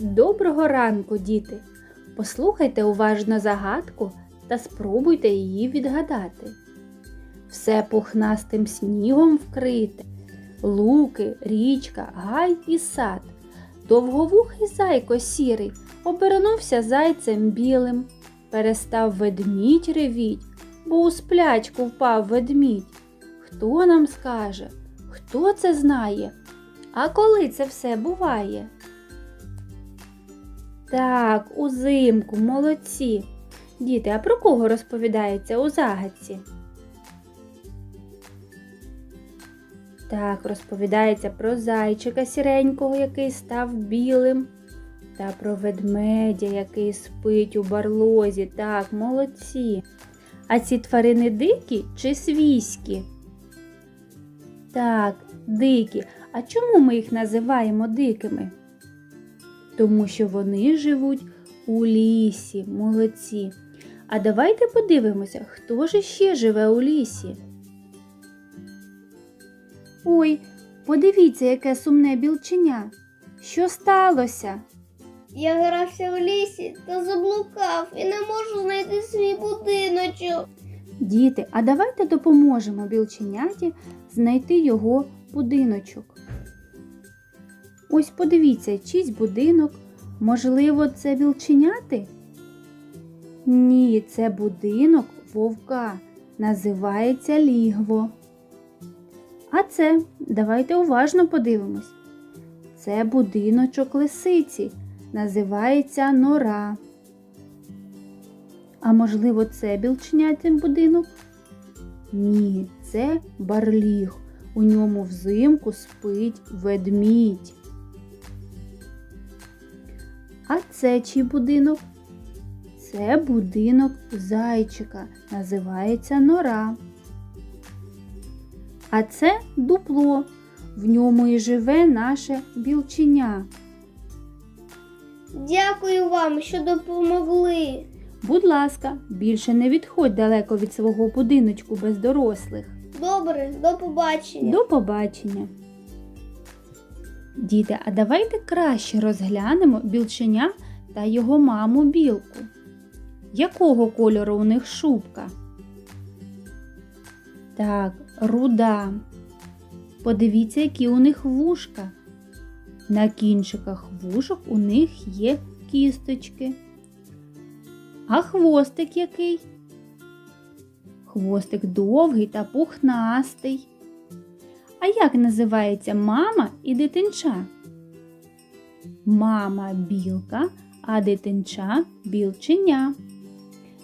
Доброго ранку, діти! Послухайте уважно загадку та спробуйте її відгадати. Все пухнастим снігом вкрите, луки, річка, гай і сад. Довговухий зайко сірий обернувся зайцем білим. Перестав ведмідь ревіть, бо у сплячку впав ведмідь. Хто нам скаже, хто це знає? А коли це все буває? Так, узимку, молодці. Діти, а про кого розповідається у загадці? Так, розповідається про зайчика сіренького, який став білим, та про ведмедя, який спить у барлозі. Так, молодці. А ці тварини дикі чи свійські? Так, дикі. А чому ми їх називаємо дикими? Тому що вони живуть у лісі, молодці. А давайте подивимося, хто ж ще живе у лісі. Ой, подивіться, яке сумне білченя. Що сталося? Я грався в лісі та заблукав і не можу знайти свій будиночок. Діти, а давайте допоможемо білченяті знайти його будиночок. Ось подивіться, чийсь будинок. Можливо, це білченяти? Ні, це будинок вовка. Називається лігво. А це, давайте уважно подивимось. Це будиночок лисиці. Називається нора. А можливо, це білченятин будинок? Ні, це барліг. У ньому взимку спить ведмідь. А це чий будинок? Це будинок зайчика. Називається нора. А це дупло. В ньому і живе наше білченя. Дякую вам, що допомогли. Будь ласка, більше не відходь далеко від свого будиночку без дорослих. Добре, до побачення. До побачення. Діти, а давайте краще розглянемо білченя та його маму білку. Якого кольору у них шубка? Так, руда. Подивіться, які у них вушка. На кінчиках вушок у них є кісточки. А хвостик який? Хвостик довгий та пухнастий. А як називається мама і дитинча? Мама білка, а дитинча білченя.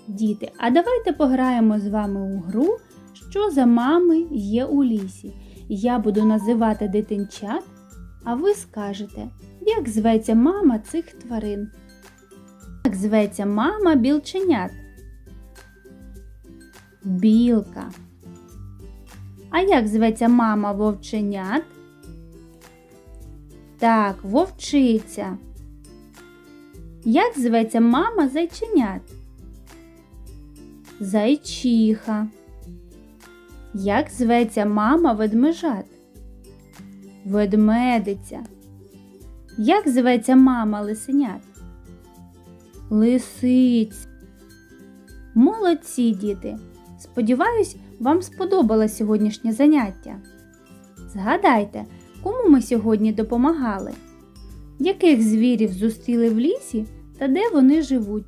Діти, а давайте пограємо з вами у гру, що за мами є у лісі. Я буду називати дитинчат, а ви скажете, як зветься мама цих тварин. Як зветься мама білченят? Білка. А як зветься мама вовченят? Так, вовчиця. Як зветься мама зайченят? Зайчиха. Як зветься мама ведмежат? Ведмедиця. Як зветься мама лисенят? Лисиць. Молодці, діти! Сподіваюсь, вам сподобалось сьогоднішнє заняття. Згадайте, кому ми сьогодні допомагали? Яких звірів зустріли в лісі та де вони живуть?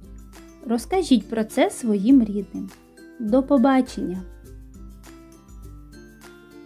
Розкажіть про це своїм рідним. До побачення!